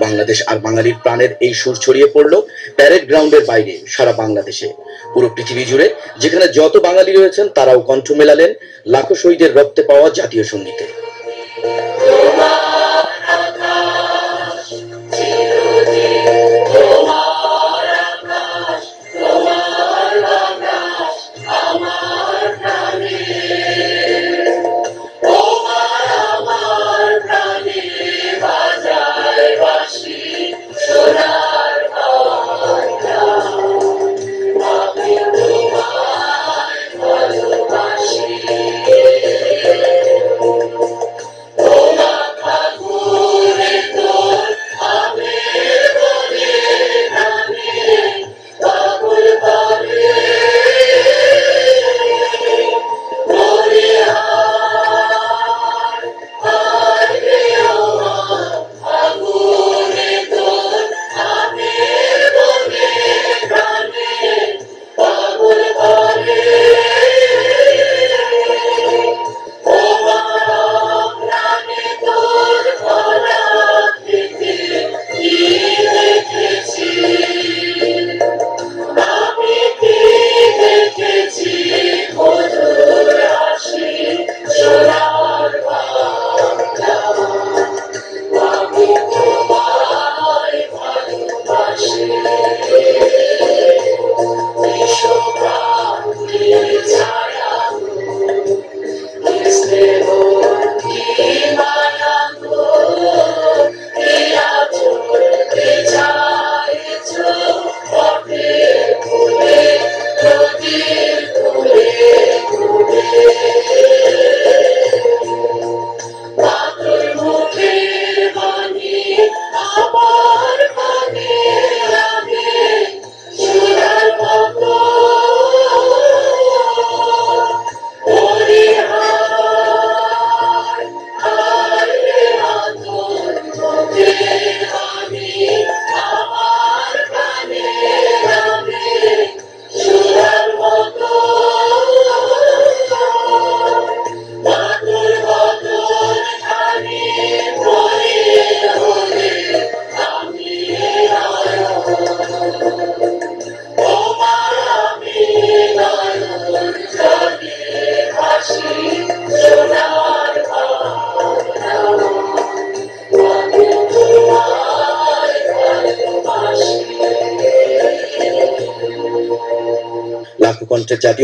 বাংলাদেশ আর বাঙালির প্রাণের এই সুর ছড়িয়ে পড়ল প্যারেড গ্রাউন্ডের বাইরে, সারা বাংলাদেশে। পুরো পৃথিবী জুড়ে যেখানে যত বাঙালি রয়েছেন, তারাও কণ্ঠ মেলালেন লাখো শহীদের রক্তে পাওয়া জাতীয় সঙ্গীতে। melakukan terjadi